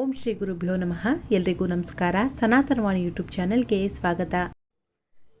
ಓಂ ಶ್ರೀ ಗುರುಭ್ಯೋ ನಮಃ. ಎಲ್ರಿಗೂ ನಮಸ್ಕಾರ. ಸನಾತನವಾಣಿ ಯೂಟ್ಯೂಬ್ ಚಾನೆಲ್ಗೆ ಸ್ವಾಗತ.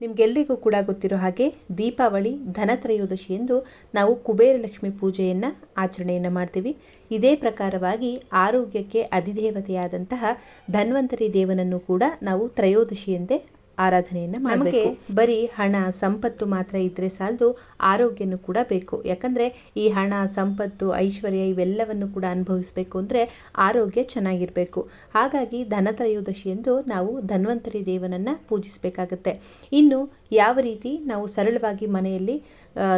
ನಿಮಗೆಲ್ಲರಿಗೂ ಕೂಡ ಗೊತ್ತಿರೋ ಹಾಗೆ ದೀಪಾವಳಿ ಧನತ್ರಯೋದಶಿ ಎಂದು ನಾವು ಕುಬೇರ ಲಕ್ಷ್ಮಿ ಪೂಜೆಯನ್ನು, ಆಚರಣೆಯನ್ನು ಮಾಡ್ತೀವಿ. ಇದೇ ಪ್ರಕಾರವಾಗಿ ಆರೋಗ್ಯಕ್ಕೆ ಅಧಿದೇವತೆಯಾದಂತಹ ಧನ್ವಂತರಿ ದೇವನನ್ನು ಕೂಡ ನಾವು ತ್ರಯೋದಶಿಯಂತೆ ಆರಾಧನೆಯನ್ನು ಮಾಡಬೇಕು. ಬರೀ ಹಣ ಸಂಪತ್ತು ಮಾತ್ರ ಇದ್ರೆ ಸಾಲದು ಆರೋಗ್ಯನೂ ಕೂಡ ಬೇಕು. ಯಾಕಂದ್ರೆ ಈ ಹಣ ಸಂಪತ್ತು ಐಶ್ವರ್ಯ ಇವೆಲ್ಲವನ್ನು ಕೂಡ ಅನುಭವಿಸಬೇಕು ಅಂದ್ರೆ ಆರೋಗ್ಯ ಚೆನ್ನಾಗಿರಬೇಕು. ಹಾಗಾಗಿ ಧನತ್ರಯೋದಶಿ ಎಂದು ನಾವು ಧನ್ವಂತರಿ ದೇವನನ್ನ ಪೂಜಿಸಬೇಕಾಗತ್ತೆ. ಇನ್ನು ಯಾವ ರೀತಿ ನಾವು ಸರಳವಾಗಿ ಮನೆಯಲ್ಲಿ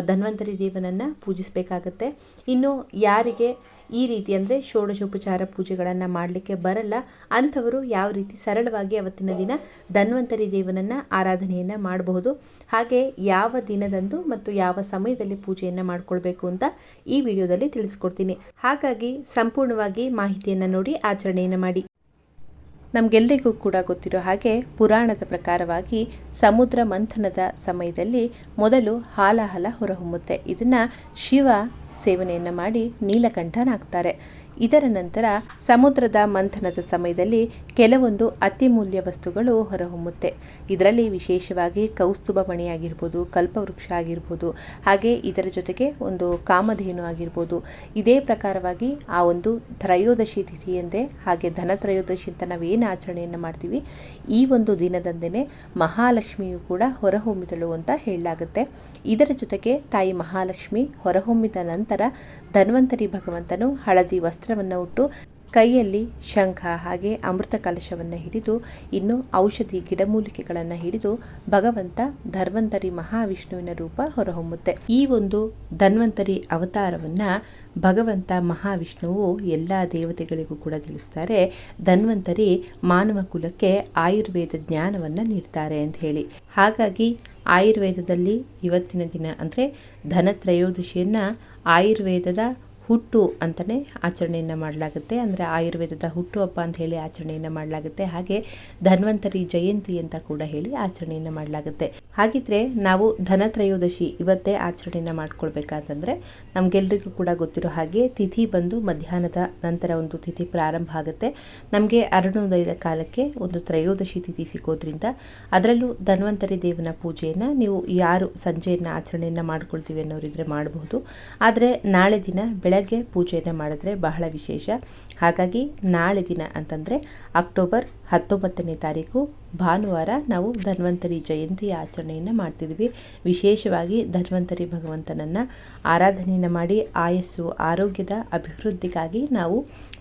ಧನ್ವಂತರಿ ದೇವನನ್ನ ಪೂಜಿಸಬೇಕಾಗತ್ತೆ. ಇನ್ನು ಯಾರಿಗೆ ಈ ರೀತಿ ಅಂದರೆ ಷೋಡಶೋಪಚಾರ ಪೂಜೆಗಳನ್ನು ಮಾಡಲಿಕ್ಕೆ ಬರಲ್ಲ. ಅಂಥವರು ಯಾವ ರೀತಿ ಸರಳವಾಗಿ ಅವತ್ತಿನ ದಿನ ಧನ್ವಂತರಿ ದೇವನನ್ನು ಆರಾಧನೆಯನ್ನು ಮಾಡಬಹುದು. ಹಾಗೆ ಯಾವ ದಿನದಂದು ಮತ್ತು ಯಾವ ಸಮಯದಲ್ಲಿ ಪೂಜೆಯನ್ನು ಮಾಡಿಕೊಳ್ಬೇಕು ಅಂತ ಈ ವಿಡಿಯೋದಲ್ಲಿ ತಿಳಿಸ್ಕೊಡ್ತೀನಿ. ಹಾಗಾಗಿ ಸಂಪೂರ್ಣವಾಗಿ ಮಾಹಿತಿಯನ್ನು ನೋಡಿ ಆಚರಣೆಯನ್ನು ಮಾಡಿ. ನಮಗೆಲ್ಲರಿಗೂ ಕೂಡ ಗೊತ್ತಿರೋ ಹಾಗೆ ಪುರಾಣದ ಪ್ರಕಾರವಾಗಿ ಸಮುದ್ರ ಮಂಥನದ ಸಮಯದಲ್ಲಿ ಮೊದಲು ಹಾಲಹಲ ಹೊರಹೊಮ್ಮುತ್ತೆ. ಇದನ್ನು ಶಿವ ಸೇವನೆಯನ್ನು ಮಾಡಿ ನೀಲಕಂಠನಾಗ್ತಾರೆ ಇದರ ನಂತರ ಸಮುದ್ರದ ಮಂಥನದ ಸಮಯದಲ್ಲಿ ಕೆಲವೊಂದು ಅತಿಮೂಲ್ಯ ವಸ್ತುಗಳು ಹೊರಹೊಮ್ಮುತ್ತೆ. ಇದರಲ್ಲಿ ವಿಶೇಷವಾಗಿ ಕೌಸ್ತುಭ ಮಣಿ ಆಗಿರ್ಬೋದು, ಕಲ್ಪವೃಕ್ಷ ಆಗಿರ್ಬೋದು, ಹಾಗೆ ಇದರ ಜೊತೆಗೆ ಒಂದು ಕಾಮಧೇನು ಆಗಿರ್ಬೋದು. ಇದೇ ಪ್ರಕಾರವಾಗಿ ಆ ಒಂದು ತ್ರಯೋದಶಿ ತಿಥಿ ಎಂದೇ, ಹಾಗೆ ಧನ ತ್ರಯೋದಶಿ ಅಂತ ನಾವೇನು ಆಚರಣೆಯನ್ನು ಮಾಡ್ತೀವಿ, ಈ ಒಂದು ದಿನದಂದೇ ಮಹಾಲಕ್ಷ್ಮಿಯು ಕೂಡ ಹೊರಹೊಮ್ಮಿದಳು ಅಂತ ಹೇಳಲಾಗುತ್ತೆ. ಇದರ ಜೊತೆಗೆ ತಾಯಿ ಮಹಾಲಕ್ಷ್ಮಿ ಹೊರಹೊಮ್ಮಿದ ನಂತರ ಧನ್ವಂತರಿ ಭಗವಂತನು ಹಳದಿ ವಸ್ತ್ರವನ್ನು ಉಟ್ಟು ಕೈಯಲ್ಲಿ ಶಂಖ ಹಾಗೆ ಅಮೃತ ಕಲಶವನ್ನು ಹಿಡಿದು, ಇನ್ನು ಔಷಧಿ ಗಿಡಮೂಲಿಕೆಗಳನ್ನು ಹಿಡಿದು ಭಗವಂತ ಧನ್ವಂತರಿ ಮಹಾವಿಷ್ಣುವಿನ ರೂಪ ಹೊರಹೊಮ್ಮುತ್ತೆ. ಈ ಒಂದು ಧನ್ವಂತರಿ ಅವತಾರವನ್ನ ಭಗವಂತ ಮಹಾವಿಷ್ಣುವು ಎಲ್ಲ ದೇವತೆಗಳಿಗೂ ಕೂಡ ತಿಳಿಸ್ತಾರೆ. ಧನ್ವಂತರಿ ಮಾನವ ಕುಲಕ್ಕೆ ಆಯುರ್ವೇದ ಜ್ಞಾನವನ್ನು ನೀಡ್ತಾರೆ ಅಂತ ಹೇಳಿ. ಹಾಗಾಗಿ ಆಯುರ್ವೇದದಲ್ಲಿ ಇವತ್ತಿನ ದಿನ ಅಂದರೆ ಧನತ್ರಯೋದಶಿಯನ್ನು ಆಯುರ್ವೇದದ ಹುಟ್ಟು ಅಂತಲೇ ಆಚರಣೆಯನ್ನು ಮಾಡಲಾಗುತ್ತೆ. ಅಂದರೆ ಆಯುರ್ವೇದದ ಹುಟ್ಟು ಹಬ್ಬ ಅಂತ ಹೇಳಿ ಆಚರಣೆಯನ್ನು ಮಾಡಲಾಗುತ್ತೆ. ಹಾಗೆ ಧನ್ವಂತರಿ ಜಯಂತಿ ಅಂತ ಕೂಡ ಹೇಳಿ ಆಚರಣೆಯನ್ನು ಮಾಡಲಾಗುತ್ತೆ. ಹಾಗಿದ್ರೆ ನಾವು ಧನತ್ರಯೋದಶಿ ಇವತ್ತೇ ಆಚರಣೆಯನ್ನು ಮಾಡ್ಕೊಳ್ಬೇಕಂತಂದರೆ ನಮಗೆಲ್ರಿಗೂ ಕೂಡ ಗೊತ್ತಿರೋ ಹಾಗೆ ತಿಥಿ ಬಂದು ಮಧ್ಯಾಹ್ನದ ನಂತರ ಒಂದು ತಿಥಿ ಪ್ರಾರಂಭ ಆಗುತ್ತೆ. ನಮಗೆ ಅರುಣೋದಯದ ಕಾಲಕ್ಕೆ ಒಂದು ತ್ರಯೋದಶಿ ತಿಥಿ ಸಿಗೋದ್ರಿಂದ ಅದರಲ್ಲೂ ಧನ್ವಂತರಿ ದೇವನ ಪೂಜೆಯನ್ನು ನೀವು ಯಾರು ಸಂಜೆಯನ್ನು ಆಚರಣೆಯನ್ನು ಮಾಡ್ಕೊಳ್ತೀವಿ ಅನ್ನೋರಿದ್ರೆ ಮಾಡಬಹುದು ಆದರೆ ನಾಳೆ ದಿನ ಬೆಳಗ್ಗೆ ಪೂಜೆಯನ್ನು ಮಾಡಿದ್ರೆ ಬಹಳ ವಿಶೇಷ. ಹಾಗಾಗಿ ನಾಳೆ ದಿನ ಅಂತಂದರೆ ಅಕ್ಟೋಬರ್ ಹತ್ತೊಂಬತ್ತನೇ ತಾರೀಕು ಭಾನುವಾರ ನಾವು ಧನ್ವಂತರಿ ಜಯಂತಿಯ ಆಚರಣೆಯನ್ನು ಮಾಡ್ತಿದ್ವಿ. ವಿಶೇಷವಾಗಿ ಧನ್ವಂತರಿ ಭಗವಂತನನ್ನು ಆರಾಧನೆಯನ್ನು ಮಾಡಿ, ಆಯಸ್ಸು, ಆರೋಗ್ಯದ ಅಭಿವೃದ್ಧಿಗಾಗಿ ನಾವು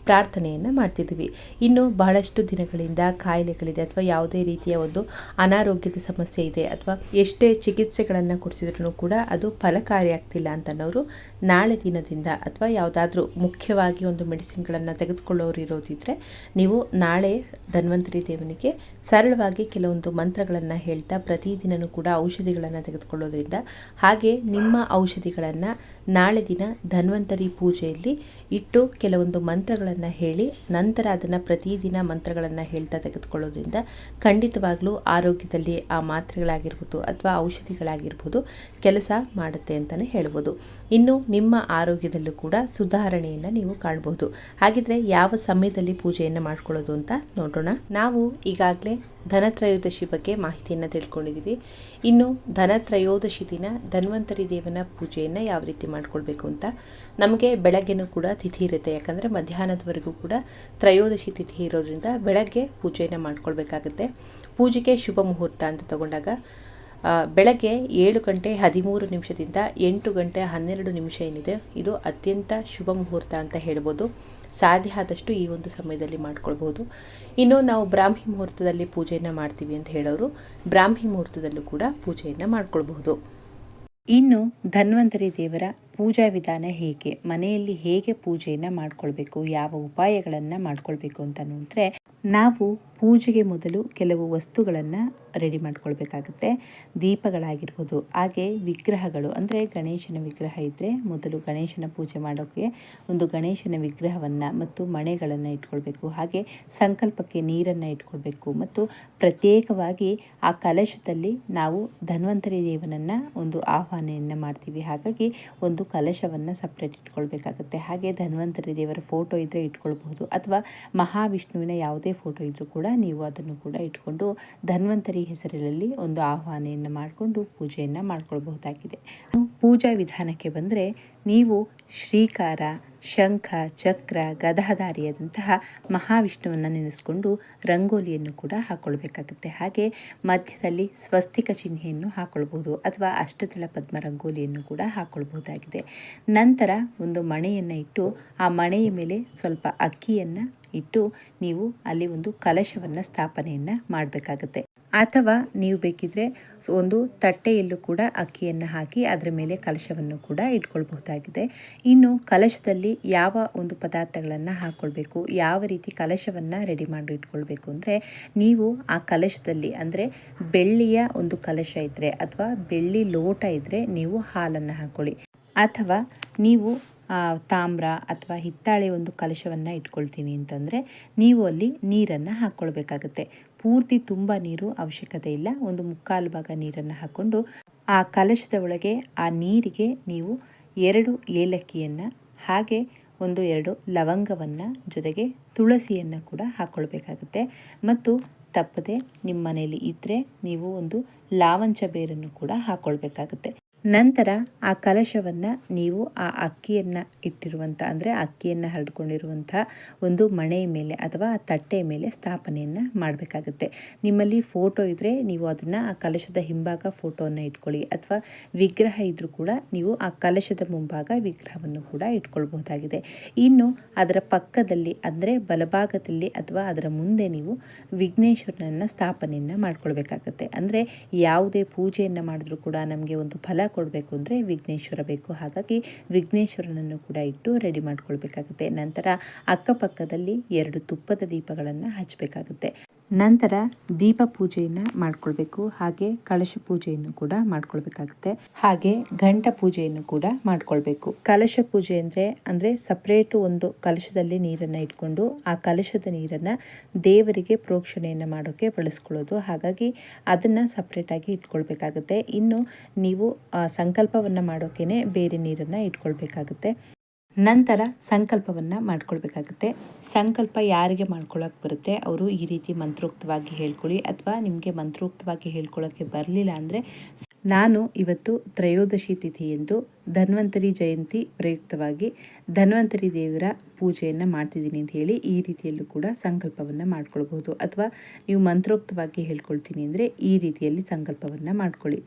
ಪ್ರಾರ್ಥನೆಯನ್ನು ಮಾಡ್ತಿದ್ದೀವಿ ಇನ್ನು ಬಹಳಷ್ಟು ದಿನಗಳಿಂದ ಕಾಯಿಲೆಗಳಿದೆ ಅಥವಾ ಯಾವುದೇ ರೀತಿಯ ಒಂದು ಅನಾರೋಗ್ಯದ ಸಮಸ್ಯೆ ಇದೆ ಅಥವಾ ಎಷ್ಟೇ ಚಿಕಿತ್ಸೆಗಳನ್ನು ಕೊಡಿಸಿದ್ರೂ ಕೂಡ ಅದು ಫಲಕಾರಿಯಾಗ್ತಿಲ್ಲ ಅಂತನವರು ನಾಳೆ ದಿನದಿಂದ ಅಥವಾ ಯಾವುದಾದ್ರೂ ಮುಖ್ಯವಾಗಿ ಒಂದು ಮೆಡಿಸಿನ್ಗಳನ್ನು ತೆಗೆದುಕೊಳ್ಳೋರು ಇರೋದಿದ್ರೆ ನೀವು ನಾಳೆ ಧನ್ವಂತರಿ ದೇವನಿಗೆ ಸರಳವಾಗಿ ಕೆಲವೊಂದು ಮಂತ್ರಗಳನ್ನು ಹೇಳ್ತಾ ಪ್ರತಿದಿನವೂ ಕೂಡ ಔಷಧಿಗಳನ್ನು ತೆಗೆದುಕೊಳ್ಳೋದ್ರಿಂದ ಹಾಗೆ ನಿಮ್ಮ ಔಷಧಿಗಳನ್ನು ನಾಳೆ ದಿನ ಧನ್ವಂತರಿ ಪೂಜೆಯಲ್ಲಿ ಇಟ್ಟು ಕೆಲವೊಂದು ಮಂತ್ರಗಳನ್ನು ಹೇಳಿ, ನಂತರ ಅದನ್ನು ಪ್ರತಿದಿನ ಮಂತ್ರಗಳನ್ನು ಹೇಳ್ತಾ ತೆಗೆದುಕೊಳ್ಳೋದ್ರಿಂದ ಖಂಡಿತವಾಗ್ಲೂ ಆರೋಗ್ಯದಲ್ಲಿ ಆ ಮಾತ್ರೆಗಳಾಗಿರ್ಬೋದು ಅಥವಾ ಔಷಧಿಗಳಾಗಿರ್ಬೋದು ಕೆಲಸ ಮಾಡುತ್ತೆ ಅಂತಲೇ ಹೇಳ್ಬೋದು. ಇನ್ನು ನಿಮ್ಮ ಆರೋಗ್ಯದಲ್ಲೂ ಕೂಡ ಸುಧಾರಣೆಯನ್ನು ನೀವು ಕಾಣ್ಬೋದು. ಹಾಗಿದ್ರೆ ಯಾವ ಸಮಯದಲ್ಲಿ ಪೂಜೆಯನ್ನು ಮಾಡ್ಕೊಳ್ಳೋದು ಅಂತ ನೋಡೋಣ ನಾವು ಈಗಾಗಲೇ ಧನತ್ರಯೋದಶಿ ಬಗ್ಗೆ ಮಾಹಿತಿಯನ್ನು ತಿಳ್ಕೊಂಡಿದ್ದೀವಿ ಇನ್ನು ಧನತ್ರಯೋದಶಿ ದಿನ ಧನ್ವಂತರಿ ದೇವನ ಪೂಜೆಯನ್ನು ಯಾವ ರೀತಿ ಮಾಡ್ಕೊಳ್ಬೇಕು ಅಂತ ನಮಗೆ ಬೆಳಗ್ಗೆನೂ ಕೂಡ ತಿಥಿ ಇರುತ್ತೆ. ಯಾಕಂದರೆ ಮಧ್ಯಾಹ್ನದವರೆಗೂ ಕೂಡ ತ್ರಯೋದಶಿ ತಿಥಿ ಇರೋದ್ರಿಂದ ಬೆಳಗ್ಗೆ ಪೂಜೆಯನ್ನು ಮಾಡ್ಕೊಳ್ಬೇಕಾಗುತ್ತೆ. ಪೂಜೆಗೆ ಶುಭ ಮುಹೂರ್ತ ಅಂತ ತಗೊಂಡಾಗ ಬೆಳಗ್ಗೆ ಏಳು ಗಂಟೆ ಹದಿಮೂರು ನಿಮಿಷದಿಂದ ಎಂಟು ಗಂಟೆ ಹನ್ನೆರಡು ನಿಮಿಷ ಏನಿದೆ, ಇದು ಅತ್ಯಂತ ಶುಭ ಮುಹೂರ್ತ ಅಂತ ಹೇಳ್ಬೋದು. ಸಾಧ್ಯ ಆದಷ್ಟು ಈ ಒಂದು ಸಮಯದಲ್ಲಿ ಮಾಡ್ಕೊಳ್ಬೋದು. ಇನ್ನು ನಾವು ಬ್ರಾಹ್ಮಿ ಮುಹೂರ್ತದಲ್ಲಿ ಪೂಜೆಯನ್ನು ಮಾಡ್ತೀವಿ ಅಂತ ಹೇಳೋರು, ಬ್ರಾಹ್ಮಿ ಮುಹೂರ್ತದಲ್ಲೂ ಕೂಡ ಪೂಜೆಯನ್ನು ಮಾಡ್ಕೊಳ್ಬಹುದು. ಇನ್ನು ಧನ್ವಂತರಿ ದೇವರ ಪೂಜಾ ವಿಧಾನ ಹೇಗೆ, ಮನೆಯಲ್ಲಿ ಹೇಗೆ ಪೂಜೆಯನ್ನು ಮಾಡ್ಕೊಳ್ಬೇಕು, ಯಾವ ಉಪಾಯಗಳನ್ನು ಮಾಡ್ಕೊಳ್ಬೇಕು ಅಂತ ನೋಡಿದ್ರೆ, ನಾವು ಪೂಜೆಗೆ ಮೊದಲು ಕೆಲವು ವಸ್ತುಗಳನ್ನು ರೆಡಿ ಮಾಡ್ಕೊಳ್ಬೇಕಾಗುತ್ತೆ. ದೀಪಗಳಾಗಿರ್ಬೋದು, ಹಾಗೆ ವಿಗ್ರಹಗಳು. ಅಂದರೆ ಗಣೇಶನ ವಿಗ್ರಹ ಇದ್ದರೆ ಮೊದಲು ಗಣೇಶನ ಪೂಜೆ ಮಾಡೋಕ್ಕೆ ಒಂದು ಗಣೇಶನ ವಿಗ್ರಹವನ್ನು ಮತ್ತು ಮಣೆಗಳನ್ನು ಇಟ್ಕೊಳ್ಬೇಕು. ಹಾಗೆ ಸಂಕಲ್ಪಕ್ಕೆ ನೀರನ್ನು ಇಟ್ಕೊಳ್ಬೇಕು. ಮತ್ತು ಪ್ರತ್ಯೇಕವಾಗಿ ಆ ಕಲಶದಲ್ಲಿ ನಾವು ಧನ್ವಂತರಿ ದೇವನನ್ನು ಒಂದು ಆಹ್ವಾನೆಯನ್ನು ಮಾಡ್ತೀವಿ. ಹಾಗಾಗಿ ಒಂದು ಕಲಶವನ್ನು ಸಪ್ರೇಟ್ ಇಟ್ಕೊಳ್ಬೇಕಾಗುತ್ತೆ. ಹಾಗೆ ಧನ್ವಂತರಿ ದೇವರ ಫೋಟೋ ಇದ್ದರೆ ಇಟ್ಕೊಳ್ಬಹುದು. ಅಥವಾ ಮಹಾವಿಷ್ಣುವಿನ ಯಾವುದೇ ಫೋಟೋ ಇದ್ದರೂ ಕೂಡ ನೀವು ಅದನ್ನು ಕೂಡ ಇಟ್ಕೊಂಡು ಧನ್ವಂತರಿ ಹೆಸರಲ್ಲಿ ಒಂದು ಆಹ್ವಾನೆಯನ್ನು ಮಾಡಿಕೊಂಡು ಪೂಜೆಯನ್ನು ಮಾಡಿಕೊಳ್ಬಹುದಾಗಿದೆ. ಪೂಜಾ ವಿಧಾನಕ್ಕೆ ಬಂದರೆ ನೀವು ಶ್ರೀಕಾರ, ಶಂಖ, ಚಕ್ರ ಗದಾಧಾರಿಯಾದಂತಹ ಮಹಾವಿಷ್ಣುವನ್ನು ನೆನೆಸ್ಕೊಂಡು ರಂಗೋಲಿಯನ್ನು ಕೂಡ ಹಾಕ್ಕೊಳ್ಬೇಕಾಗುತ್ತೆ ಹಾಗೆ ಮಧ್ಯದಲ್ಲಿ ಸ್ವಸ್ತಿಕ ಚಿಹ್ನೆಯನ್ನು ಹಾಕ್ಕೊಳ್ಬೋದು ಅಥವಾ ಅಷ್ಟದಳ ಪದ್ಮ ರಂಗೋಲಿಯನ್ನು ಕೂಡ ಹಾಕ್ಕೊಳ್ಬಹುದಾಗಿದೆ ನಂತರ ಒಂದು ಮಣೆಯನ್ನು ಇಟ್ಟು ಆ ಮಣೆಯ ಮೇಲೆ ಸ್ವಲ್ಪ ಅಕ್ಕಿಯನ್ನು ಇಟ್ಟು ನೀವು ಅಲ್ಲಿ ಒಂದು ಕಲಶವನ್ನು ಸ್ಥಾಪನೆಯನ್ನು ಮಾಡಬೇಕಾಗತ್ತೆ. ಅಥವಾ ನೀವು ಬೇಕಿದ್ರೆ ಒಂದು ತಟ್ಟೆಯಲ್ಲೂ ಕೂಡ ಅಕ್ಕಿಯನ್ನು ಹಾಕಿ ಅದರ ಮೇಲೆ ಕಲಶವನ್ನು ಕೂಡ ಇಟ್ಕೊಳ್ಬಹುದಾಗಿದೆ. ಇನ್ನು ಕಲಶದಲ್ಲಿ ಯಾವ ಒಂದು ಪದಾರ್ಥಗಳನ್ನು ಹಾಕ್ಕೊಳ್ಬೇಕು ಯಾವ ರೀತಿ ಕಲಶವನ್ನು ರೆಡಿ ಮಾಡಿ ಇಟ್ಕೊಳ್ಬೇಕು ಅಂದರೆ ನೀವು ಆ ಕಲಶದಲ್ಲಿ ಅಂದರೆ ಬೆಳ್ಳಿಯ ಒಂದು ಕಲಶ ಇದ್ದರೆ ಅಥವಾ ಬೆಳ್ಳಿ ಲೋಟ ಇದ್ದರೆ ನೀವು ಹಾಲನ್ನು ಹಾಕ್ಕೊಳ್ಳಿ ಅಥವಾ ನೀವು ತಾಮ್ರ ಅಥವಾ ಹಿತ್ತಾಳೆ ಒಂದು ಕಲಶವನ್ನು ಇಟ್ಕೊಳ್ತೀನಿ ಅಂತಂದರೆ ನೀವು ಅಲ್ಲಿ ನೀರನ್ನು ಹಾಕ್ಕೊಳ್ಬೇಕಾಗತ್ತೆ ಪೂರ್ತಿ ತುಂಬ ನೀರು ಅವಶ್ಯಕತೆ ಇಲ್ಲ. ಒಂದು ಮುಕ್ಕಾಲು ಭಾಗ ನೀರನ್ನು ಹಾಕ್ಕೊಂಡು ಆ ಕಲಶದ ಒಳಗೆ ಆ ನೀರಿಗೆ ನೀವು ಎರಡು ಏಲಕ್ಕಿಯನ್ನು, ಹಾಗೆ ಒಂದು ಎರಡು ಲವಂಗವನ್ನು ಜೊತೆಗೆ ತುಳಸಿಯನ್ನು ಕೂಡ ಹಾಕ್ಕೊಳ್ಬೇಕಾಗುತ್ತೆ ಮತ್ತು ತಪ್ಪದೆ ನಿಮ್ಮ ಮನೆಯಲ್ಲಿ ಇದ್ದರೆ ನೀವು ಒಂದು ಲಾವಂಚ ಬೇರನ್ನು ಕೂಡ ಹಾಕ್ಕೊಳ್ಬೇಕಾಗುತ್ತೆ ನಂತರ ಆ ಕಲಶವನ್ನು ನೀವು ಆ ಅಕ್ಕಿಯನ್ನು ಇಟ್ಟಿರುವಂಥ ಅಂದರೆ ಅಕ್ಕಿಯನ್ನು ಹರಡ್ಕೊಂಡಿರುವಂಥ ಒಂದು ಮಣೆಯ ಮೇಲೆ ಅಥವಾ ಆ ತಟ್ಟೆಯ ಮೇಲೆ ಸ್ಥಾಪನೆಯನ್ನು ಮಾಡಬೇಕಾಗುತ್ತೆ. ನಿಮ್ಮಲ್ಲಿ ಫೋಟೋ ಇದ್ದರೆ ನೀವು ಅದನ್ನು ಆ ಕಲಶದ ಹಿಂಭಾಗ ಫೋಟೋವನ್ನು ಇಟ್ಕೊಳ್ಳಿ, ಅಥವಾ ವಿಗ್ರಹ ಇದ್ದರೂ ಕೂಡ ನೀವು ಆ ಕಲಶದ ಮುಂಭಾಗ ವಿಗ್ರಹವನ್ನು ಕೂಡ ಇಟ್ಕೊಳ್ಬಹುದಾಗಿದೆ. ಇನ್ನು ಅದರ ಪಕ್ಕದಲ್ಲಿ, ಅಂದರೆ ಬಲಭಾಗದಲ್ಲಿ ಅಥವಾ ಅದರ ಮುಂದೆ ನೀವು ವಿಘ್ನೇಶ್ವರನನ್ನು ಸ್ಥಾಪನೆಯನ್ನು ಮಾಡ್ಕೊಳ್ಬೇಕಾಗತ್ತೆ. ಅಂದರೆ ಯಾವುದೇ ಪೂಜೆಯನ್ನು ಮಾಡಿದ್ರೂ ಕೂಡ ನಮಗೆ ಒಂದು ಫಲ ಕೊಡಬೇಕು ಅಂದರೆ ವಿಘ್ನೇಶ್ವರ ಬೇಕು. ಹಾಗಾಗಿ ವಿಘ್ನೇಶ್ವರನನ್ನು ಕೂಡ ಇಟ್ಟು ರೆಡಿ ಮಾಡ್ಕೊಳ್ಬೇಕಾಗುತ್ತೆ. ನಂತರ ಅಕ್ಕಪಕ್ಕದಲ್ಲಿ ಎರಡು ತುಪ್ಪದ ದೀಪಗಳನ್ನು ಹಚ್ಚಬೇಕಾಗುತ್ತೆ ನಂತರ ದೀಪ ಪೂಜೆಯನ್ನು ಮಾಡ್ಕೊಳ್ಬೇಕು. ಹಾಗೆ ಕಳಶ ಪೂಜೆಯನ್ನು ಕೂಡ ಮಾಡ್ಕೊಳ್ಬೇಕಾಗುತ್ತೆ. ಹಾಗೆ ಗಂಟ ಪೂಜೆಯನ್ನು ಕೂಡ ಮಾಡ್ಕೊಳ್ಬೇಕು. ಕಲಶ ಪೂಜೆ ಅಂದರೆ ಅಂದರೆ ಸಪ್ರೇಟು ಒಂದು ಕಲಶದಲ್ಲಿ ನೀರನ್ನು ಇಟ್ಕೊಂಡು ಆ ಕಲಶದ ನೀರನ್ನು ದೇವರಿಗೆ ಪ್ರೋಕ್ಷಣೆಯನ್ನು ಮಾಡೋಕ್ಕೆ ಬಳಸ್ಕೊಳ್ಳೋದು. ಹಾಗಾಗಿ ಅದನ್ನು ಸಪ್ರೇಟಾಗಿ ಇಟ್ಕೊಳ್ಬೇಕಾಗುತ್ತೆ. ಇನ್ನು ನೀವು ಸಂಕಲ್ಪವನ್ನು ಮಾಡೋಕ್ಕೇ ಬೇರೆ ನೀರನ್ನು ಇಟ್ಕೊಳ್ಬೇಕಾಗುತ್ತೆ. ನಂತರ ಸಂಕಲ್ಪವನ್ನು ಮಾಡ್ಕೊಳ್ಬೇಕಾಗುತ್ತೆ. ಸಂಕಲ್ಪ ಯಾರಿಗೆ ಮಾಡ್ಕೊಳ್ಳೋಕೆ ಬರುತ್ತೆ? ಅವರು ಈ ರೀತಿ ಮಂತ್ರೋಕ್ತವಾಗಿ ಹೇಳ್ಕೊಳ್ಳಿ ಅಥವಾ ನಿಮಗೆ ಮಂತ್ರೋಕ್ತವಾಗಿ ಹೇಳ್ಕೊಳ್ಳೋಕ್ಕೆ ಬರಲಿಲ್ಲ ಅಂದರೆ ನಾನು ಇವತ್ತು ತ್ರಯೋದಶಿ ತಿಥಿಯೆಂದು ಧನ್ವಂತರಿ ಜಯಂತಿ ಪ್ರಯುಕ್ತವಾಗಿ ಧನ್ವಂತರಿ ದೇವರ ಪೂಜೆಯನ್ನು ಮಾಡ್ತಿದ್ದೀನಿ ಅಂತ ಹೇಳಿ ಈ ರೀತಿಯಲ್ಲೂ ಕೂಡ ಸಂಕಲ್ಪವನ್ನು ಮಾಡ್ಕೊಳ್ಬೋದು ಅಥವಾ ನೀವು ಮಂತ್ರೋಕ್ತವಾಗಿ ಹೇಳ್ಕೊಳ್ತೀನಿ ಅಂದರೆ ಈ ರೀತಿಯಲ್ಲಿ ಸಂಕಲ್ಪವನ್ನು ಮಾಡ್ಕೊಳ್ಳಿ.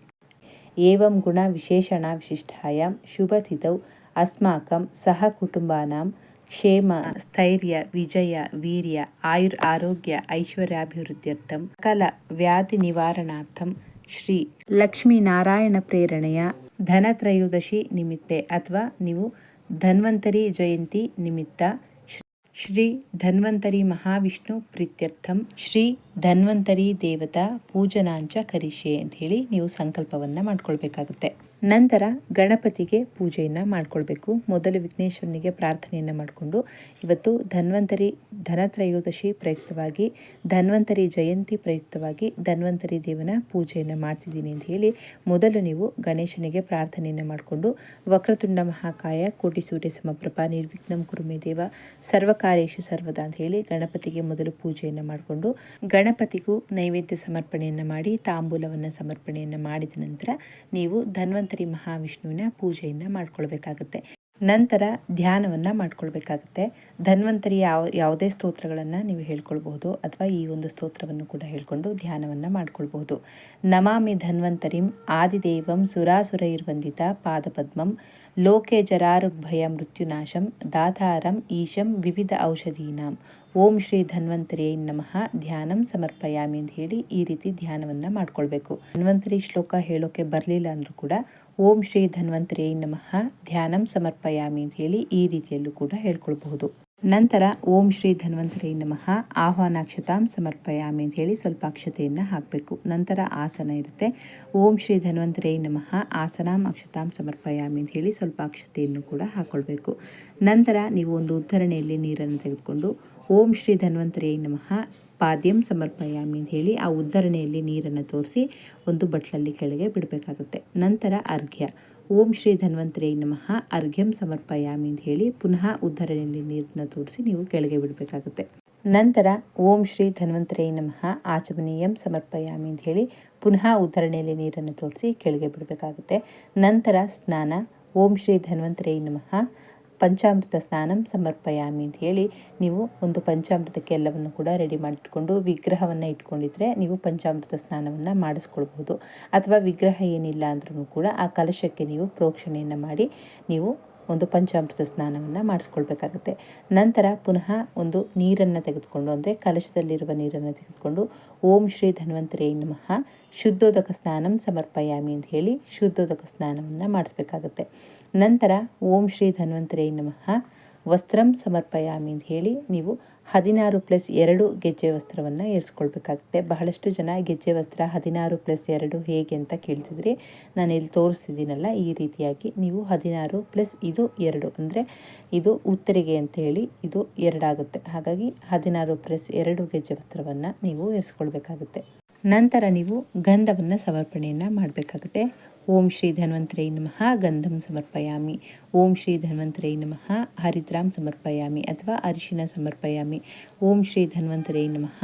ಏವಂ ಗುಣ ವಿಶೇಷಣ ವಿಶಿಷ್ಟಾಯಾಮ್ ಶುಭ ತಿಥೌ ಅಸ್ಮಾಕಂ ಸಹ ಕುಟುಂಬಾನಾಂ ಕ್ಷೇಮ ಸ್ಥೈರ್ಯ ವಿಜಯ ವೀರ್ಯ ಆಯುರ್ ಆರೋಗ್ಯ ಐಶ್ವರ್ಯಾಭಿವೃದ್ಧ್ಯರ್ಥಂ ಸಕಲ ವ್ಯಾಧಿ ನಿವಾರಣಾರ್ಥಂ ಶ್ರೀ ಲಕ್ಷ್ಮೀನಾರಾಯಣ ಪ್ರೇರಣೆಯ ಧನತ್ರಯೋದಶಿ ನಿಮಿತ್ತೆ ಅಥವಾ ನೀವು ಧನ್ವಂತರಿ ಜಯಂತಿ ನಿಮಿತ್ತ ಶ್ರೀ ಧನ್ವಂತರಿ ಮಹಾವಿಷ್ಣು ಪ್ರೀತ್ಯರ್ಥಂ ಶ್ರೀ ಧನ್ವಂತರಿ ದೇವತಾ ಪೂಜನಾಂಚ ಕರಿಷೆ ಅಂತ ಹೇಳಿ ನೀವು ಸಂಕಲ್ಪವನ್ನು ಮಾಡ್ಕೊಳ್ಬೇಕಾಗುತ್ತೆ. ನಂತರ ಗಣಪತಿಗೆ ಪೂಜೆಯನ್ನು ಮಾಡಿಕೊಳ್ಬೇಕು. ಮೊದಲು ವಿಘ್ನೇಶ್ವರನಿಗೆ ಪ್ರಾರ್ಥನೆಯನ್ನು ಮಾಡಿಕೊಂಡು ಇವತ್ತು ಧನ್ವಂತರಿ ಧನತ್ರಯೋದಶಿ ಪ್ರಯುಕ್ತವಾಗಿ, ಧನ್ವಂತರಿ ಜಯಂತಿ ಪ್ರಯುಕ್ತವಾಗಿ ಧನ್ವಂತರಿ ದೇವನ ಪೂಜೆಯನ್ನು ಮಾಡ್ತಿದ್ದೀನಿ ಅಂತ ಹೇಳಿ ಮೊದಲು ನೀವು ಗಣೇಶನಿಗೆ ಪ್ರಾರ್ಥನೆಯನ್ನು ಮಾಡಿಕೊಂಡು ವಕ್ರತುಂಡ ಮಹಾಕಾಯ, ಕೋಟಿ ಸೂರ್ಯ ಸಮಪ್ರಭ, ನಿರ್ವಿಘ್ನಂ ಕುರುಮೆ ದೇವ, ಸರ್ವಕಾರ್ಯೇಶು ಸರ್ವದ ಅಂತ ಹೇಳಿ ಗಣಪತಿಗೆ ಮೊದಲು ಪೂಜೆಯನ್ನು ಮಾಡಿಕೊಂಡು ಗಣಪತಿಗೂ ನೈವೇದ್ಯ ಸಮರ್ಪಣೆಯನ್ನು ಮಾಡಿ ತಾಂಬೂಲವನ್ನು ಸಮರ್ಪಣೆಯನ್ನು ಮಾಡಿದ ನಂತರ ನೀವು ಧನ್ವಂತ ಧನ್ವಂತರಿ ಮಹಾವಿಷ್ಣುವಿನ ಪೂಜೆಯನ್ನು ಮಾಡ್ಕೊಳ್ಬೇಕಾಗುತ್ತೆ. ನಂತರ ಧ್ಯಾನವನ್ನು ಮಾಡ್ಕೊಳ್ಬೇಕಾಗುತ್ತೆ. ಧನ್ವಂತರಿ ಯಾವ, ಯಾವುದೇ ಸ್ತೋತ್ರಗಳನ್ನು ನೀವು ಹೇಳ್ಕೊಳ್ಬಹುದು ಅಥವಾ ಈ ಒಂದು ಸ್ತೋತ್ರವನ್ನು ಕೂಡ ಹೇಳ್ಕೊಂಡು ಧ್ಯಾನವನ್ನು ಮಾಡ್ಕೊಳ್ಬಹುದು. ನಮಾಮಿ ಧನ್ವಂತರಿಂ ಆದಿದೇವಂ ಸುರಾಸುರೈರ್ವಂದಿತ ಪಾದಪದ್ಮಂ ಲೋಕೆ ಜರಾರುಗ್ಭಯ ಮೃತ್ಯುನಾಶಂ ದಾತಾರಂ ಈಶಂ ವಿವಿಧ ಔಷಧೀನಾಂ. ಓಂ ಶ್ರೀ ಧನ್ವಂತರಿ ನಮಃ. ಧ್ಯಾನಂ ಸಮರ್ಪಯಾಮಿ ಅಂತ ಹೇಳಿ ಈ ರೀತಿ ಧ್ಯಾನವನ್ನು ಮಾಡ್ಕೊಳ್ಬೇಕು. ಧನ್ವಂತರಿ ಶ್ಲೋಕ ಹೇಳೋಕೆ ಬರಲಿಲ್ಲ ಅಂದರೂ ಕೂಡ ಓಂ ಶ್ರೀ ಧನ್ವಂತರಿ ನಮಃ. ಧ್ಯಾನಂ ಸಮರ್ಪಯಾಮಿ ಅಂತ ಹೇಳಿ ಈ ರೀತಿಯಲ್ಲೂ ಕೂಡ ಹೇಳ್ಕೊಳ್ಬಹುದು. ನಂತರ ಓಂ ಶ್ರೀ ಧನ್ವಂತರಿ ನಮಃ. ಆಹ್ವಾನಾಕ್ಷತಾಂ ಸಮರ್ಪಯಾಮಿ ಅಂತ ಹೇಳಿ ಸ್ವಲ್ಪ ಅಕ್ಷತೆಯನ್ನು ಹಾಕಬೇಕು. ನಂತರ ಆಸನ ಇರುತ್ತೆ. ಓಂ ಶ್ರೀ ಧನ್ವಂತರಿ ನಮಃ. ಆಸನಾಂ ಅಕ್ಷತಾಂ ಸಮರ್ಪಯಾಮಿ ಅಂತ ಹೇಳಿ ಸ್ವಲ್ಪ ಅಕ್ಷತೆಯನ್ನು ಕೂಡ ಹಾಕ್ಕೊಳ್ಬೇಕು ನಂತರ ನೀವು ಒಂದು ಉದ್ಧರಣೆಯಲ್ಲಿ ನೀರನ್ನು ತೆಗೆದುಕೊಂಡು ಓಂ ಶ್ರೀ ಧನ್ವಂತರಿ ನಮಃ ಪಾದ್ಯಂ ಸಮರ್ಪಯಾಮಿ ಅಂತ ಹೇಳಿ ಆ ಉದ್ಧರಣೆಯಲ್ಲಿ ನೀರನ್ನು ತೋರಿಸಿ ಒಂದು ಬಟ್ಲಲ್ಲಿ ಕೆಳಗೆ ಬಿಡಬೇಕಾಗುತ್ತೆ. ನಂತರ ಅರ್ಘ್ಯ. ಓಂ ಶ್ರೀ ಧನ್ವಂತರೇ ನಮಃ. ಅರ್ಘ್ಯಂ ಸಮರ್ಪಯಾಮಿ ಅಂತ ಹೇಳಿ ಪುನಃ ಉದ್ಧರಣೆಯಲ್ಲಿ ನೀರನ್ನು ತೋರಿಸಿ ನೀವು ಕೆಳಗೆ ಬಿಡಬೇಕಾಗುತ್ತೆ. ನಂತರ ಓಂ ಶ್ರೀ ಧನ್ವಂತರೇ ನಮಃ, ಆಚಮನೀಯಂ ಸಮರ್ಪಯಾಮಿ ಅಂತ ಹೇಳಿ ಪುನಃ ಉದ್ಧರಣೆಯಲ್ಲಿ ನೀರನ್ನು ತೋರಿಸಿ ಕೆಳಗೆ ಬಿಡಬೇಕಾಗುತ್ತೆ. ನಂತರ ಸ್ನಾನ, ಓಂ ಶ್ರೀ ಧನ್ವಂತರೇ ನಮಃ ಪಂಚಾಮೃತ ಸ್ನಾನಂ ಸಮರ್ಪಯಾಮಿ ಅಂತ ಹೇಳಿ ನೀವು ಒಂದು ಪಂಚಾಮೃತಕ್ಕೆ ಎಲ್ಲವನ್ನು ಕೂಡ ರೆಡಿ ಮಾಡಿಟ್ಕೊಂಡು ವಿಗ್ರಹವನ್ನು ಇಟ್ಕೊಂಡಿದ್ರೆ ನೀವು ಪಂಚಾಮೃತ ಸ್ನಾನವನ್ನು ಮಾಡಿಸ್ಕೊಳ್ಬೋದು. ಅಥವಾ ವಿಗ್ರಹ ಏನಿಲ್ಲ ಅಂದ್ರೂ ಕೂಡ ಆ ಕಲಶಕ್ಕೆ ನೀವು ಪ್ರೋಕ್ಷಣೆಯನ್ನು ಮಾಡಿ ನೀವು ಒಂದು ಪಂಚಾಮೃತ ಸ್ನಾನವನ್ನು ಮಾಡಿಸ್ಕೊಳ್ಬೇಕಾಗತ್ತೆ. ನಂತರ ಪುನಃ ಒಂದು ನೀರನ್ನು ತೆಗೆದುಕೊಂಡು, ಅಂದರೆ ಕಲಶದಲ್ಲಿರುವ ನೀರನ್ನು ತೆಗೆದುಕೊಂಡು, ಓಂ ಶ್ರೀ ಧನ್ವಂತರೇ ನಮಃ, ಶುದ್ಧೋದಕ ಸ್ನಾನಂ ಸಮರ್ಪಯಾಮಿ ಅಂತ ಹೇಳಿ ಶುದ್ಧೋದಕ ಸ್ನಾನವನ್ನು ಮಾಡಿಸ್ಬೇಕಾಗತ್ತೆ. ನಂತರ ಓಂ ಶ್ರೀ ಧನ್ವಂತರೇ ನಮಃ, ವಸ್ತ್ರಂ ಸಮರ್ಪಯಾಮಿ ಅಂತ ಹೇಳಿ ನೀವು ಹದಿನಾರು ಪ್ಲಸ್ ಎರಡು ಗೆಜ್ಜೆ ವಸ್ತ್ರವನ್ನು ಏರಿಸ್ಕೊಳ್ಬೇಕಾಗುತ್ತೆ. ಬಹಳಷ್ಟು ಜನ ಗೆಜ್ಜೆ ವಸ್ತ್ರ ಹದಿನಾರು ಪ್ಲಸ್ ಎರಡು ಹೇಗೆ ಅಂತ ಕೇಳ್ತಿದ್ರಿ. ನಾನು ಇಲ್ಲಿ ತೋರಿಸ್ತಿದ್ದೀನಲ್ಲ ಈ ರೀತಿಯಾಗಿ ನೀವು ಹದಿನಾರು ಪ್ಲಸ್ ಇದು ಎರಡು, ಅಂದರೆ ಇದು ಉತ್ತರಿಗೆ ಅಂತ ಹೇಳಿ ಇದು ಎರಡಾಗುತ್ತೆ. ಹಾಗಾಗಿ ಹದಿನಾರು ಪ್ಲಸ್ ಎರಡು ಗೆಜ್ಜೆ ವಸ್ತ್ರವನ್ನು ನೀವು ಏರಿಸ್ಕೊಳ್ಬೇಕಾಗುತ್ತೆ. ನಂತರ ನೀವು ಗಂಧವನ್ನು ಸಮರ್ಪಣೆಯನ್ನು ಮಾಡಬೇಕಾಗುತ್ತೆ. ಓಂ ಶ್ರೀ ಧನ್ವಂತರೈ ನಮಃ, ಗಂಧಂ ಸಮರ್ಪಯಾಮಿ. ಓಂ ಶ್ರೀ ಧನ್ವಂತರೈ ನಮಃ, ಹರಿದ್ರಾಂ ಸಮರ್ಪಯಾಮಿ ಅಥವಾ ಅರಿಶಿನ ಸಮರ್ಪಯಾಮಿ. ಓಂ ಶ್ರೀ ಧನ್ವಂತರೈ ನಮಃ,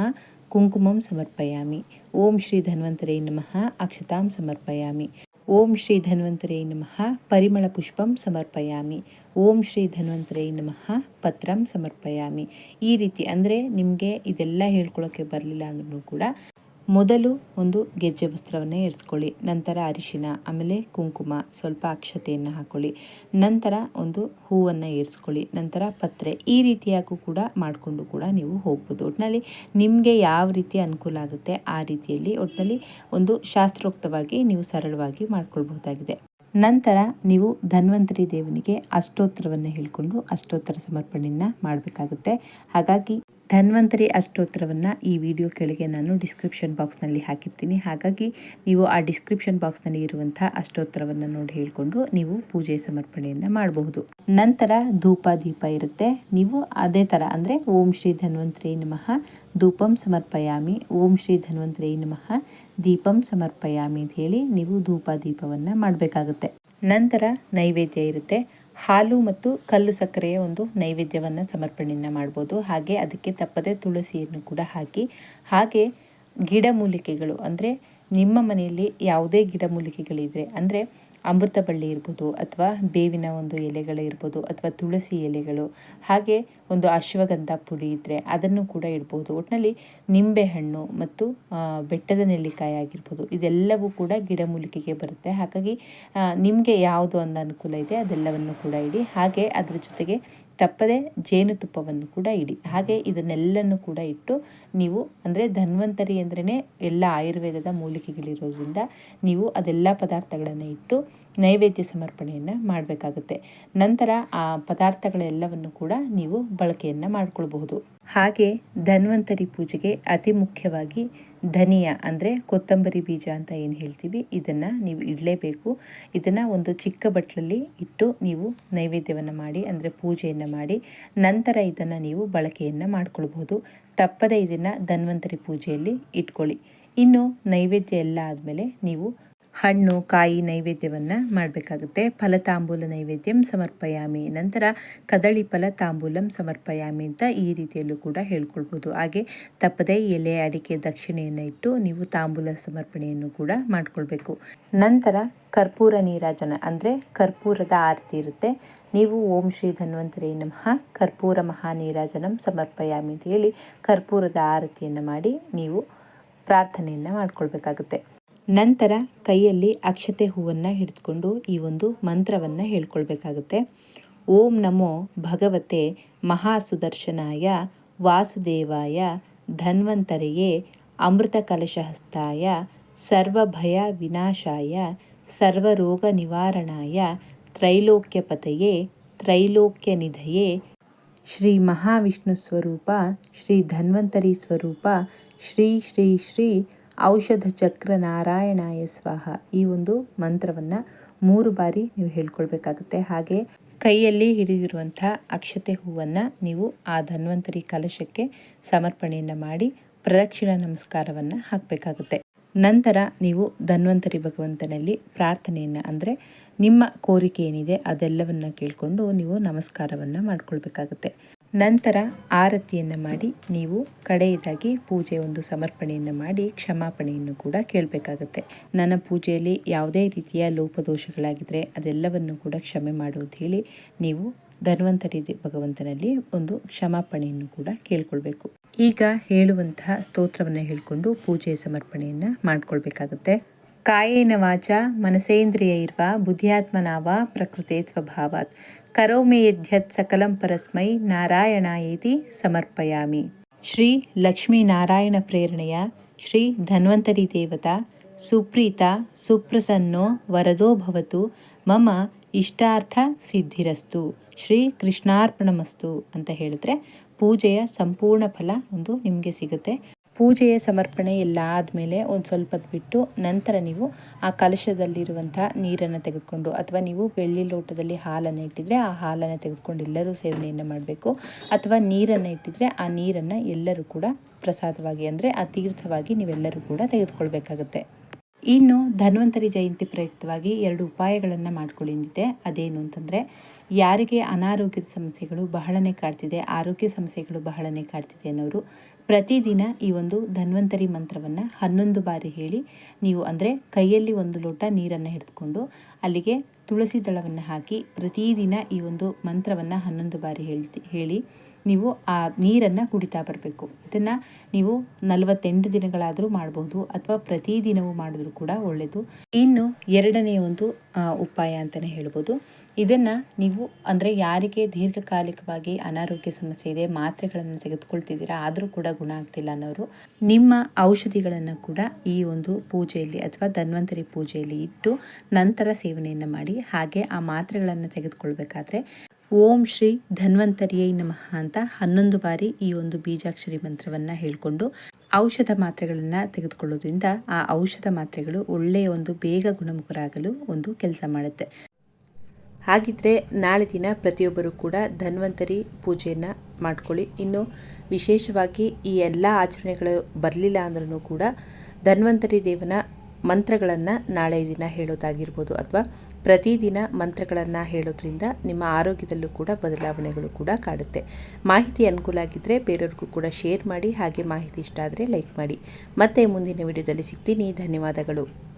ಕುಂಕುಮಂ ಸಮರ್ಪಯಾಮಿ. ಓಂ ಶ್ರೀ ಧನ್ವಂತರೈ ನಮಃ, ಅಕ್ಷತಾಂ ಸಮರ್ಪಯಾಮಿ. ಓಂ ಶ್ರೀ ಧನ್ವಂತರೈ ನಮಃ, ಪರಿಮಳ ಪುಷ್ಪಂ ಸಮರ್ಪಯಾಮಿ. ಓಂ ಶ್ರೀ ಧನ್ವಂತರೈ ನಮಃ, ಪತ್ರಂ ಸಮರ್ಪಯಾಮಿ. ಈ ರೀತಿ ಅಂದರೆ ನಿಮಗೆ ಇದೆಲ್ಲ ಹೇಳ್ಕೊಳ್ಳೋಕ್ಕೆ ಬರಲಿಲ್ಲ ಅಂದ್ರೂ ಕೂಡ ಮೊದಲು ಒಂದು ಗೆಜ್ಜೆ ವಸ್ತ್ರವನ್ನು ಇರಿಸ್ಕೊಳ್ಳಿ, ನಂತರ ಅರಿಶಿನ, ಆಮೇಲೆ ಕುಂಕುಮ, ಸ್ವಲ್ಪ ಅಕ್ಷತೆಯನ್ನು ಹಾಕೊಳ್ಳಿ, ನಂತರ ಒಂದು ಹೂವನ್ನು ಏರಿಸ್ಕೊಳ್ಳಿ ನಂತರ ಪತ್ರೆ, ಈ ರೀತಿಯಾಗೂ ಕೂಡ ಮಾಡಿಕೊಂಡು ಕೂಡ ನೀವು ಹೋಗ್ಬೋದು. ಒಟ್ಟಿನಲ್ಲಿ ನಿಮಗೆ ಯಾವ ರೀತಿ ಅನುಕೂಲ ಆಗುತ್ತೆ ಆ ರೀತಿಯಲ್ಲಿ ಒಟ್ಟಿನಲ್ಲಿ ಒಂದು ಶಾಸ್ತ್ರೋಕ್ತವಾಗಿ ನೀವು ಸರಳವಾಗಿ ಮಾಡ್ಕೊಳ್ಬಹುದಾಗಿದೆ. ನಂತರ ನೀವು ಧನ್ವಂತರಿ ದೇವನಿಗೆ ಅಷ್ಟೋತ್ತರವನ್ನು ಹೇಳಿಕೊಂಡು ಅಷ್ಟೋತ್ತರ ಸಮರ್ಪಣೆಯನ್ನು ಮಾಡಬೇಕಾಗುತ್ತೆ. ಹಾಗಾಗಿ ಧನ್ವಂತರಿ ಅಷ್ಟೋತ್ತರವನ್ನು ಈ ವಿಡಿಯೋ ಕೆಳಗೆ ನಾನು ಡಿಸ್ಕ್ರಿಪ್ಷನ್ ಬಾಕ್ಸ್ನಲ್ಲಿ ಹಾಕಿರ್ತೀನಿ. ಹಾಗಾಗಿ ನೀವು ಆ ಡಿಸ್ಕ್ರಿಪ್ಷನ್ ಬಾಕ್ಸ್ನಲ್ಲಿ ಇರುವಂಥ ಅಷ್ಟೋತ್ತರವನ್ನು ನೋಡಿ ಹೇಳಿಕೊಂಡು ನೀವು ಪೂಜೆ ಸಮರ್ಪಣೆಯನ್ನು ಮಾಡಬಹುದು. ನಂತರ ಧೂಪ ದೀಪ ಇರುತ್ತೆ. ನೀವು ಅದೇ ಥರ ಅಂದರೆ ಓಂ ಶ್ರೀ ಧನ್ವಂತರಿ ನಮಃ, ಧೂಪಂ ಸಮರ್ಪಯಾಮಿ, ಓಂ ಶ್ರೀ ಧನ್ವಂತರಿ ನಮಃ ದೀಪಂ ಸಮರ್ಪಯಾಮಿ ಅಂತ ಹೇಳಿ ನೀವು ಧೂಪ ದೀಪವನ್ನು ಮಾಡಬೇಕಾಗುತ್ತೆ. ನಂತರ ನೈವೇದ್ಯ ಇರುತ್ತೆ. ಹಾಲು ಮತ್ತು ಕಲ್ಲು ಸಕ್ಕರೆಯ ಒಂದು ನೈವೇದ್ಯವನ್ನು ಸಮರ್ಪಣೆಯನ್ನು ಮಾಡ್ಬೋದು. ಹಾಗೆ ಅದಕ್ಕೆ ತಪ್ಪದೆ ತುಳಸಿಯನ್ನು ಕೂಡ ಹಾಕಿ, ಹಾಗೆ ಗಿಡಮೂಲಿಕೆಗಳು ಅಂದರೆ ನಿಮ್ಮ ಮನೆಯಲ್ಲಿ ಯಾವುದೇ ಗಿಡಮೂಲಿಕೆಗಳಿದ್ರೆ ಅಂದರೆ ಅಮೃತ ಬಳ್ಳಿ ಇರ್ಬೋದು ಅಥವಾ ಬೇವಿನ ಒಂದು ಎಲೆಗಳು ಇರ್ಬೋದು ಅಥವಾ ತುಳಸಿ ಎಲೆಗಳು, ಹಾಗೆ ಒಂದು ಅಶ್ವಗಂಧ ಪುಡಿ ಇದ್ದರೆ ಅದನ್ನು ಕೂಡ ಇಡ್ಬೋದು. ಒಟ್ಟಿನಲ್ಲಿ ನಿಂಬೆಹಣ್ಣು ಮತ್ತು ಬೆಟ್ಟದ ನೆಲ್ಲಿಕಾಯಿ ಆಗಿರ್ಬೋದು, ಇದೆಲ್ಲವೂ ಕೂಡ ಗಿಡಮೂಲಿಕೆಗೆ ಬರುತ್ತೆ. ಹಾಗಾಗಿ ನಿಮಗೆ ಯಾವುದು ಒಂದು ಅನುಕೂಲ ಇದೆ ಅದೆಲ್ಲವನ್ನು ಕೂಡ ಇಡಿ. ಹಾಗೆ ಅದರ ಜೊತೆಗೆ ತಪ್ಪದೆ ಜೇನುತುಪ್ಪವನ್ನು ಕೂಡ ಇಡಿ. ಹಾಗೆ ಇದನ್ನೆಲ್ಲನೂ ಕೂಡ ಇಟ್ಟು ನೀವು ಅಂದರೆ ಧನ್ವಂತರಿ ಅಂದ್ರೇ ಎಲ್ಲ ಆಯುರ್ವೇದದ ಮೂಲಿಕೆಗಳಿರೋದ್ರಿಂದ ನೀವು ಅದೆಲ್ಲ ಪದಾರ್ಥಗಳನ್ನು ಇಟ್ಟು ನೈವೇದ್ಯ ಸಮರ್ಪಣೆಯನ್ನು ಮಾಡಬೇಕಾಗುತ್ತೆ. ನಂತರ ಆ ಪದಾರ್ಥಗಳೆಲ್ಲವನ್ನು ಕೂಡ ನೀವು ಬಳಕೆಯನ್ನು ಮಾಡಿಕೊಳ್ಬಹುದು. ಹಾಗೆ ಧನ್ವಂತರಿ ಪೂಜೆಗೆ ಅತಿ ಮುಖ್ಯವಾಗಿ ಧನಿಯಾ ಅಂದರೆ ಕೊತ್ತಂಬರಿ ಬೀಜ ಅಂತ ಏನು ಹೇಳ್ತೀವಿ, ಇದನ್ನು ನೀವು ಇಡಲೇಬೇಕು. ಇದನ್ನು ಒಂದು ಚಿಕ್ಕ ಬಟ್ಲಲ್ಲಿ ಇಟ್ಟು ನೀವು ನೈವೇದ್ಯವನ್ನು ಮಾಡಿ, ಅಂದರೆ ಪೂಜೆಯನ್ನು ಮಾಡಿ, ನಂತರ ಇದನ್ನು ನೀವು ಬಳಕೆಯನ್ನು ಮಾಡಿಕೊಳ್ಬಹುದು. ತಪ್ಪದೇ ಇದನ್ನು ಧನ್ವಂತರಿ ಪೂಜೆಯಲ್ಲಿ ಇಟ್ಕೊಳ್ಳಿ. ಇನ್ನು ನೈವೇದ್ಯ ಎಲ್ಲ ಆದಮೇಲೆ ನೀವು ಹಣ್ಣು, ಕಾಯಿ ನೈವೇದ್ಯವನ್ನು ಮಾಡಬೇಕಾಗುತ್ತೆ. ಫಲತಾಂಬೂಲ ನೈವೇದ್ಯಂ ಸಮರ್ಪಯಾಮಿ. ನಂತರ ಕದಳಿ ಫಲ ತಾಂಬೂಲಂ ಸಮರ್ಪಯಾಮಿ ಅಂತ ಈ ರೀತಿಯಲ್ಲೂ ಕೂಡ ಹೇಳ್ಕೊಳ್ಬೋದು. ಹಾಗೆ ತಪ್ಪದೇ ಎಲೆ ಅಡಿಕೆ ದಕ್ಷಿಣೆಯನ್ನು ಇಟ್ಟು ನೀವು ತಾಂಬೂಲ ಸಮರ್ಪಣೆಯನ್ನು ಕೂಡ ಮಾಡಿಕೊಳ್ಬೇಕು. ನಂತರ ಕರ್ಪೂರ ನೀರಾಜನ ಅಂದರೆ ಕರ್ಪೂರದ ಆರತಿ ಇರುತ್ತೆ. ನೀವು ಓಂ ಶ್ರೀ ಧನ್ವಂತರೇ ನಮಃ, ಕರ್ಪೂರ ಮಹಾನೀರಾಜನಂ ಸಮರ್ಪಯಾಮಿ ಅಂತ ಹೇಳಿ ಕರ್ಪೂರದ ಆರತಿಯನ್ನು ಮಾಡಿ ನೀವು ಪ್ರಾರ್ಥನೆಯನ್ನು ಮಾಡ್ಕೊಳ್ಬೇಕಾಗುತ್ತೆ. ನಂತರ ಕೈಯಲ್ಲಿ ಅಕ್ಷತೆ ಹೂವನ್ನು ಹಿಡಿದುಕೊಂಡು ಈ ಒಂದು ಮಂತ್ರವನ್ನು ಹೇಳ್ಕೊಳ್ಬೇಕಾಗುತ್ತೆ. ಓಂ ನಮೋ ಭಗವತೆ ಮಹಾಸುದರ್ಶನಾಯ ವಾಸುದೇವಾಯ ಧನ್ವಂತರೆಯೇ ಅಮೃತ ಕಲಶಹಸ್ತಾಯ ಸರ್ವಭಯ ವಿನಾಶಾಯ ಸರ್ವರೋಗ ನಿವಾರಣಾಯ ತ್ರೈಲೋಕ್ಯಪತೆಯೇ ತ್ರೈಲೋಕ್ಯ ನಿಧಯೇ ಶ್ರೀ ಮಹಾವಿಷ್ಣು ಸ್ವರೂಪ ಶ್ರೀ ಧನ್ವಂತರಿ ಸ್ವರೂಪ ಶ್ರೀ ಶ್ರೀ ಶ್ರೀ ಔಷಧ ಚಕ್ರ ನಾರಾಯಣಾಯ ಸ್ವಾಹ ಈ ಒಂದು ಮಂತ್ರವನ್ನು ಮೂರು ಬಾರಿ ನೀವು ಹೇಳ್ಕೊಳ್ಬೇಕಾಗುತ್ತೆ. ಹಾಗೆ ಕೈಯಲ್ಲಿ ಹಿಡಿದಿರುವಂಥ ಅಕ್ಷತೆ ಹೂವನ್ನು ನೀವು ಆ ಧನ್ವಂತರಿ ಕಲಶಕ್ಕೆ ಸಮರ್ಪಣೆಯನ್ನು ಮಾಡಿ ಪ್ರದಕ್ಷಿಣ ನಮಸ್ಕಾರವನ್ನು ಹಾಕಬೇಕಾಗುತ್ತೆ. ನಂತರ ನೀವು ಧನ್ವಂತರಿ ಭಗವಂತನಲ್ಲಿ ಪ್ರಾರ್ಥನೆಯನ್ನು ಅಂದರೆ ನಿಮ್ಮ ಕೋರಿಕೆ ಏನಿದೆ ಅದೆಲ್ಲವನ್ನು ಕೇಳಿಕೊಂಡು ನೀವು ನಮಸ್ಕಾರವನ್ನು ಮಾಡ್ಕೊಳ್ಬೇಕಾಗುತ್ತೆ. ನಂತರ ಆರತಿಯನ್ನು ಮಾಡಿ ನೀವು ಕಡೆಯದಾಗಿ ಪೂಜೆ ಒಂದು ಸಮರ್ಪಣೆಯನ್ನು ಮಾಡಿ ಕ್ಷಮಾಪಣೆಯನ್ನು ಕೂಡ ಕೇಳಬೇಕಾಗತ್ತೆ. ನನ್ನ ಪೂಜೆಯಲ್ಲಿ ಯಾವುದೇ ರೀತಿಯ ಲೋಪದೋಷಗಳಾಗಿದ್ದರೆ ಅದೆಲ್ಲವನ್ನು ಕೂಡ ಕ್ಷಮೆ ಮಾಡುವುದು ಹೇಳಿ ನೀವು ಧನ್ವಂತರಿ ಭಗವಂತನಲ್ಲಿ ಒಂದು ಕ್ಷಮಾಪಣೆಯನ್ನು ಕೂಡ ಕೇಳ್ಕೊಳ್ಬೇಕು. ಈಗ ಹೇಳುವಂತಹ ಸ್ತೋತ್ರವನ್ನು ಹೇಳಿಕೊಂಡು ಪೂಜೆ ಸಮರ್ಪಣೆಯನ್ನು ಮಾಡ್ಕೊಳ್ಬೇಕಾಗತ್ತೆ. ಕಾಯೇನ ವಾಚ ಮನಸೇಂದ್ರಿಯ ಇರುವ, ಬುದ್ಧಿಯಾತ್ಮನಾವ, ಪ್ರಕೃತಿ ಸ್ವಭಾವಾತ್. ಕರೋಮಿ ಯದ್ಯತ್ ಸಕಲಂ ಪರಸ್ಮೈ, ನಾರಾಯಣಾಯೇತಿ ಸಮರ್ಪಯಾಮಿ. ಶ್ರೀ ಲಕ್ಷ್ಮೀನಾರಾಯಣ ಪ್ರೇರಣೆಯ, ಶ್ರೀ ಧನ್ವಂತರಿ ದೇವತಾ, ಸುಪ್ರೀತ, ಸುಪ್ರಸನ್ನೋ, ವರದೋ ಭವತು, ಮಮ ಇಷ್ಟಾರ್ಥ ಸಿದ್ಧಿರಸ್ತು. ಶ್ರೀ ಕೃಷ್ಣಾರ್ಪಣಮಸ್ತು ಅಂತ ಹೇಳಿದ್ರೆ ಪೂಜೆಯ ಸಂಪೂರ್ಣ ಫಲ ಒಂದು ನಿಮಗೆ ಸಿಗುತ್ತೆ. ಪೂಜೆಯ ಸಮರ್ಪಣೆ ಎಲ್ಲ ಆದಮೇಲೆ ಒಂದು ಸ್ವಲ್ಪ ಬಿಟ್ಟು ನಂತರ ನೀವು ಆ ಕಲಶದಲ್ಲಿರುವಂಥ ನೀರನ್ನು ತೆಗೆದುಕೊಂಡು ಅಥವಾ ನೀವು ಬೆಳ್ಳಿ ಲೋಟದಲ್ಲಿ ಹಾಲನ್ನು ಇಟ್ಟಿದ್ರೆ ಆ ಹಾಲನ್ನು ತೆಗೆದುಕೊಂಡು ಎಲ್ಲರೂ ಸೇವನೆಯನ್ನು ಮಾಡಬೇಕು. ಅಥವಾ ನೀರನ್ನು ಇಟ್ಟಿದ್ರೆ ಆ ನೀರನ್ನು ಎಲ್ಲರೂ ಕೂಡ ಪ್ರಸಾದವಾಗಿ ಅಂದರೆ ಆ ತೀರ್ಥವಾಗಿ ನೀವೆಲ್ಲರೂ ಕೂಡ ತೆಗೆದುಕೊಳ್ಬೇಕಾಗತ್ತೆ. ಇನ್ನು ಧನ್ವಂತರಿ ಜಯಂತಿ ಪ್ರಯುಕ್ತವಾಗಿ ಎರಡು ಉಪಾಯಗಳನ್ನು ಮಾಡ್ಕೊಳ್ಳಿದೆ ಅದೇನು ಅಂತಂದರೆ, ಯಾರಿಗೆ ಅನಾರೋಗ್ಯದ ಸಮಸ್ಯೆಗಳು ಬಹಳನೇ ಕಾಡ್ತಿದೆ, ಆರೋಗ್ಯ ಸಮಸ್ಯೆಗಳು ಬಹಳನೇ ಕಾಡ್ತಿದೆ ಅನ್ನೋರು ಪ್ರತಿದಿನ ಈ ಒಂದು ಧನ್ವಂತರಿ ಮಂತ್ರವನ್ನು ಹನ್ನೊಂದು ಬಾರಿ ಹೇಳಿ, ನೀವು ಅಂದರೆ ಕೈಯಲ್ಲಿ ಒಂದು ಲೋಟ ನೀರನ್ನು ಹಿಡಿದುಕೊಂಡು ಅಲ್ಲಿಗೆ ತುಳಸಿ ದಳವನ್ನು ಹಾಕಿ ಪ್ರತಿದಿನ ಈ ಒಂದು ಮಂತ್ರವನ್ನು ಹನ್ನೊಂದು ಬಾರಿ ಹೇಳಿ ನೀವು ಆ ನೀರನ್ನು ಕುಡಿತಾ ಬರಬೇಕು. ಇದನ್ನು ನೀವು ನಲವತ್ತೆಂಟು ದಿನಗಳಾದರೂ ಮಾಡಬಹುದು ಅಥವಾ ಪ್ರತಿದಿನವೂ ಮಾಡಿದ್ರೂ ಕೂಡ ಒಳ್ಳೆಯದು ಇನ್ನು ಎರಡನೇ ಒಂದು ಉಪಾಯ ಅಂತಲೇ ಹೇಳ್ಬೋದು. ಇದನ್ನು ನೀವು, ಅಂದರೆ ಯಾರಿಗೆ ದೀರ್ಘಕಾಲಿಕವಾಗಿ ಅನಾರೋಗ್ಯ ಸಮಸ್ಯೆ ಇದೆ, ಮಾತ್ರೆಗಳನ್ನು ತೆಗೆದುಕೊಳ್ತಿದ್ದೀರಾ, ಆದರೂ ಕೂಡ ಗುಣ ಆಗ್ತಿಲ್ಲ ಅನ್ನೋರು, ನಿಮ್ಮ ಔಷಧಿಗಳನ್ನು ಕೂಡ ಈ ಒಂದು ಪೂಜೆಯಲ್ಲಿ ಅಥವಾ ಧನ್ವಂತರಿ ಪೂಜೆಯಲ್ಲಿ ಇಟ್ಟು ನಂತರ ಸೇವನೆಯನ್ನು ಮಾಡಿ, ಹಾಗೆ ಆ ಮಾತ್ರೆಗಳನ್ನು ತೆಗೆದುಕೊಳ್ಬೇಕಾದ್ರೆ ಓಂ ಶ್ರೀ ಧನ್ವಂತರಿಯೈ ನಮಃ ಅಂತ ಹನ್ನೊಂದು ಬಾರಿ ಈ ಒಂದು ಬೀಜಾಕ್ಷರಿ ಮಂತ್ರವನ್ನು ಹೇಳಿಕೊಂಡು ಔಷಧ ಮಾತ್ರೆಗಳನ್ನು ತೆಗೆದುಕೊಳ್ಳೋದ್ರಿಂದ ಆ ಔಷಧ ಮಾತ್ರೆಗಳು ಒಳ್ಳೆಯ ಒಂದು ಬೇಗ ಗುಣಮುಖರಾಗಲು ಒಂದು ಕೆಲಸ ಮಾಡುತ್ತೆ. ಹಾಗಿದ್ರೆ ನಾಳೆ ದಿನ ಪ್ರತಿಯೊಬ್ಬರೂ ಕೂಡ ಧನ್ವಂತರಿ ಪೂಜೆಯನ್ನು ಮಾಡ್ಕೊಳ್ಳಿ. ಇನ್ನು ವಿಶೇಷವಾಗಿ ಈ ಎಲ್ಲ ಆಚರಣೆಗಳು ಬರಲಿಲ್ಲ ಅಂದ್ರೂ ಕೂಡ ಧನ್ವಂತರಿ ದೇವನ ಮಂತ್ರಗಳನ್ನು ನಾಳೆ ದಿನ ಹೇಳೋದಾಗಿರ್ಬೋದು ಅಥವಾ ಪ್ರತಿದಿನ ಮಂತ್ರಗಳನ್ನು ಹೇಳೋದ್ರಿಂದ ನಿಮ್ಮ ಆರೋಗ್ಯದಲ್ಲೂ ಕೂಡ ಬದಲಾವಣೆಗಳು ಕೂಡ ಕಾಡುತ್ತೆ. ಮಾಹಿತಿ ಅನುಕೂಲ ಆಗಿದ್ದರೆ ಬೇರೆಯವ್ರಿಗೂ ಕೂಡ ಶೇರ್ ಮಾಡಿ, ಹಾಗೆ ಮಾಹಿತಿ ಇಷ್ಟ ಆದರೆ ಲೈಕ್ ಮಾಡಿ. ಮತ್ತೆ ಮುಂದಿನ ವಿಡಿಯೋದಲ್ಲಿ ಸಿಗ್ತೀನಿ. ಧನ್ಯವಾದಗಳು.